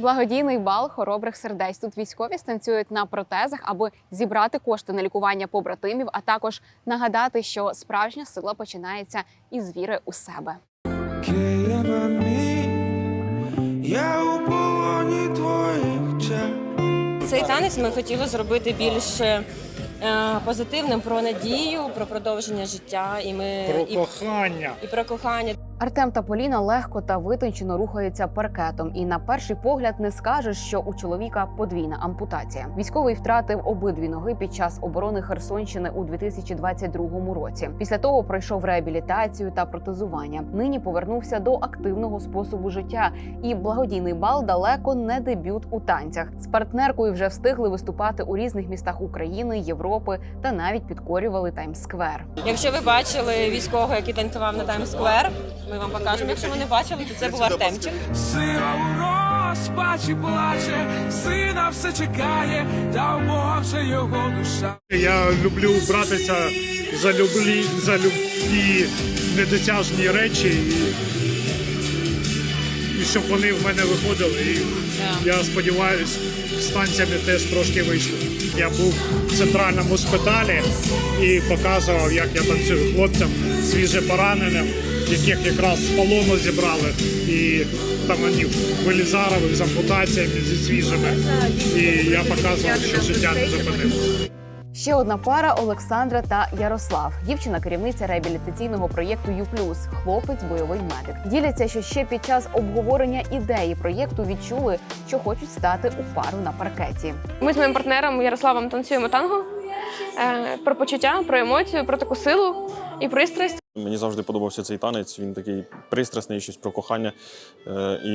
Благодійний бал хоробрих сердець. Тут військові станцюють на протезах, аби зібрати кошти на лікування побратимів, а також нагадати, що справжня сила починається із віри у себе. Я у полоні твоїх. Цей танець ми хотіли зробити більш е, позитивним про надію, про продовження життя, і ми Про і, кохання. і про кохання. Артем та Поліна легко та витончено рухаються паркетом, і на перший погляд не скажеш, що у чоловіка подвійна ампутація. Військовий втратив обидві ноги під час оборони Херсонщини у 2022 році. Після того пройшов реабілітацію та протезування. Нині повернувся до активного способу життя. І благодійний бал далеко не дебют у танцях. З партнеркою вже встигли виступати у різних містах України, Європи та навіть підкорювали Таймс-сквер. Якщо ви бачили військового, який танцював на Таймс-сквер, ми вам покажемо. Якщо ви не бачили, то це був Артемчик. Сила у розпачі плаче, сина все чекає, та в Бога вже його душа. Я люблю братися за люблі, за любі недосяжні речі, і, і щоб вони в мене виходили. І я сподіваюся, з танцями теж трошки вийшло. Я був в центральному шпиталі і показував, як я танцюю хлопцям свіже пораненим, яких якраз з полону зібрали. І там вони вилізарили з ампутаціями зі свіжими. І я показував, що життя не зупинилося. Ще одна пара Олександра та Ярослав. Дівчина керівниця реабілітаційного проєкту Ю хлопець бойовий медик. Діляться, що ще під час обговорення ідеї проєкту відчули, що хочуть стати у пару на паркеті. Ми з моїм партнером Ярославом танцюємо танго про почуття, про емоцію, про таку силу і пристрасть. Мені завжди подобався цей танець. Він такий пристрасний, щось про кохання. Е, І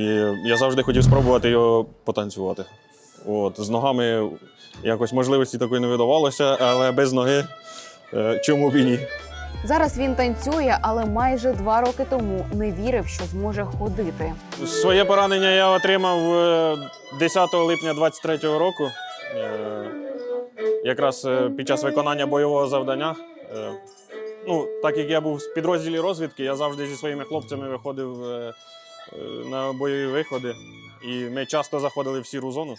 я завжди хотів спробувати його потанцювати. От, з ногами якось можливості такої не видавалося, але без ноги е, чому б і ні. Зараз він танцює, але майже два роки тому не вірив, що зможе ходити. Своє поранення я отримав е, 10 липня 23-го року. Якраз е, під час виконання бойового завдання. Е, Ну, так як я був в підрозділі розвідки, я завжди зі своїми хлопцями виходив е, на бойові виходи. І ми часто заходили в сіру зону.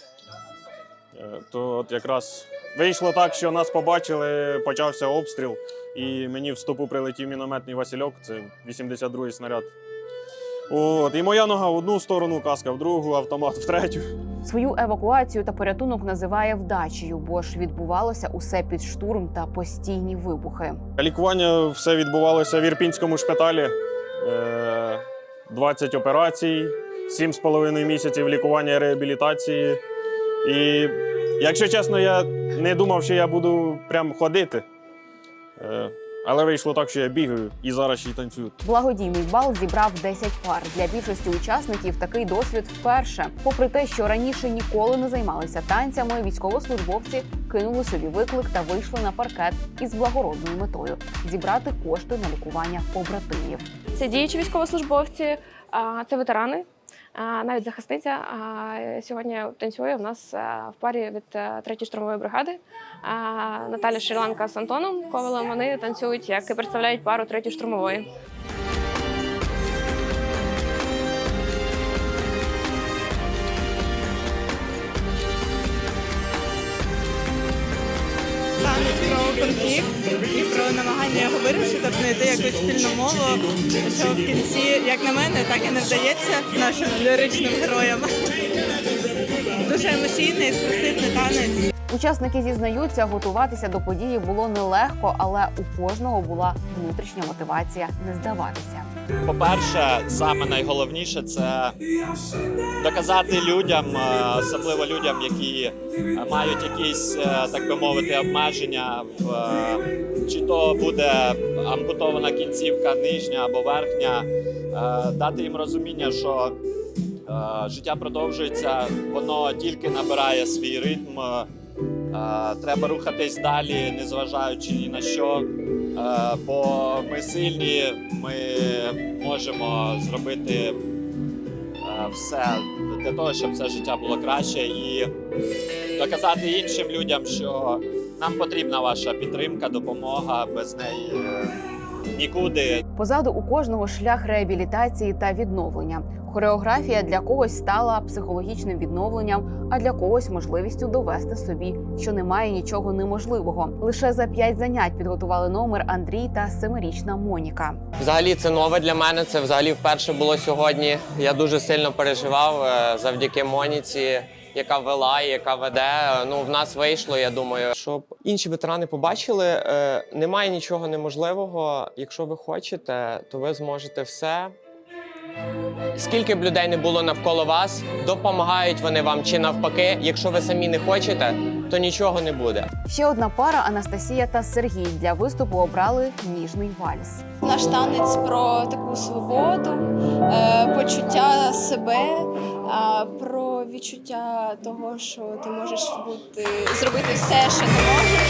То от якраз вийшло так, що нас побачили, почався обстріл, і мені в стопу прилетів мінометний Васильок, це 82-й снаряд. От, і моя нога в одну сторону, каска в другу, автомат в третю. Свою евакуацію та порятунок називає вдачею, бо ж відбувалося усе під штурм та постійні вибухи. Лікування все відбувалося в Ірпінському шпиталі. Е, 20 операцій, 7,5 місяців лікування і реабілітації. І, якщо чесно, я не думав, що я буду прям ходити. Але вийшло так, що я бігаю і зараз ще й танцюю. Благодійний бал зібрав 10 пар. Для більшості учасників такий досвід вперше. Попри те, що раніше ніколи не займалися танцями, військовослужбовці кинули собі виклик та вийшли на паркет із благородною метою зібрати кошти на лікування побратимів. Це діючі військовослужбовці, а, це ветерани, навіть захисниця. Сьогодні танцює в нас в парі від е, 3-ї штурмової бригади. Наталя Шріланка з Антоном Ковалем. Вони танцюють, як і представляють пару 3-ї штурмової. Про конфлікт і про намагання його вирішити, знайти якусь спільну мову, що в кінці, як на мене, так і не вдається нашим ліричним героям. Дуже емоційний, експресивний танець. Учасники зізнаються, готуватися до події було нелегко, але у кожного була внутрішня мотивація не здаватися. По-перше, саме найголовніше це доказати людям, е, особливо людям, які мають якісь, е, так би мовити, обмеження, в, е, чи то буде ампутована кінцівка нижня або верхня, дати їм розуміння, що життя продовжується, воно тільки набирає свій ритм. Треба рухатись далі, незважаючи ні на що. Бо ми сильні, ми можемо зробити все для того, щоб це життя було краще, і доказати іншим людям, що нам потрібна ваша підтримка, допомога без неї е, нікуди. Позаду у кожного шлях реабілітації та відновлення. Хореографія для когось стала психологічним відновленням, а для когось можливістю довести собі, що немає нічого неможливого. Лише за п'ять занять підготували номер Андрій та семирічна Моніка. Взагалі це нове для мене. Це взагалі вперше було сьогодні. Я дуже сильно переживав е, завдяки Моніці, яка вела і яка веде. Ну в нас вийшло. Я думаю, щоб інші ветерани побачили. е, Немає нічого неможливого. Якщо ви хочете, то ви зможете все. Скільки б людей не було навколо вас, допомагають вони вам чи навпаки. Якщо ви самі не хочете, то нічого не буде. Ще одна пара Анастасія та Сергій для виступу обрали ніжний вальс. Наш танець про таку свободу, е, почуття себе, е, про відчуття того, що ти можеш бути зробити все, що ти можеш.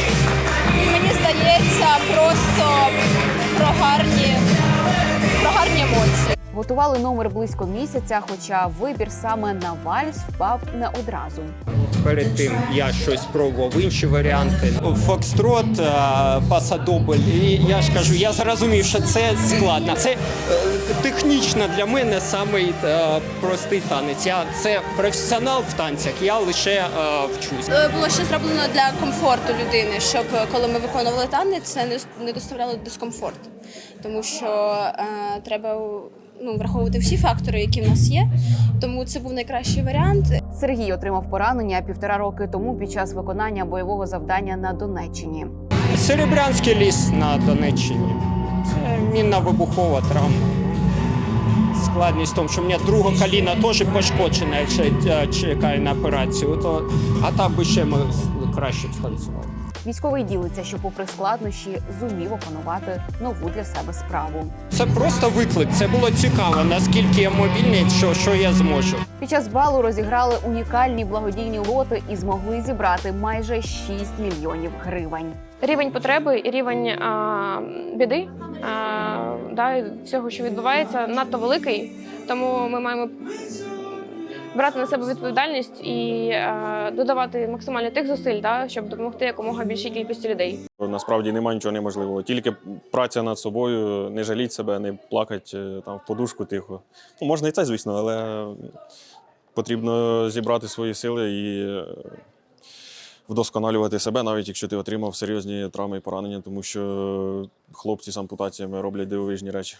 І мені здається, просто про гарні, про гарні емоції. Готували номер близько місяця, хоча вибір саме на вальс впав не одразу. Перед тим я щось пробував інші варіанти. Фокстрот, е, пасадобль. І я ж кажу, я зрозумів, що це складно. Це е, технічно для мене самий е, простий танець. Я це професіонал в танцях. Я лише вчусь. Було ще зроблено для комфорту людини, щоб коли ми виконували танець, це не, не доставляло дискомфорт. Тому що е, треба ну, враховувати всі фактори, які в нас є. Тому це був найкращий варіант. Сергій отримав поранення півтора роки тому під час виконання бойового завдання на Донеччині. Серебрянський ліс на Донеччині. Це мінна вибухова травма. Складність в тому, що в мене друга коліна теж пошкоджена, якщо чекаю на операцію, то а там би ще ми краще б станцювали. Військовий ділиться, що, попри складнощі, зумів опанувати нову для себе справу. Це просто виклик. Це було цікаво, наскільки я мобільний, що, що я зможу. Під час балу розіграли унікальні благодійні лоти і змогли зібрати майже 6 мільйонів гривень. Рівень потреби і рівень а, біди а, да, всього, що відбувається, надто великий. Тому ми маємо брати на себе відповідальність і а, додавати максимально тих зусиль, да, щоб допомогти якомога більшій кількості людей. Насправді немає нічого неможливого. Тільки праця над собою, не жаліть себе, не плакать е, там в подушку тихо. Ну, можна і це, звісно, але потрібно зібрати свої сили і е, вдосконалювати себе, навіть якщо ти отримав серйозні травми і поранення, тому що хлопці з ампутаціями роблять дивовижні речі.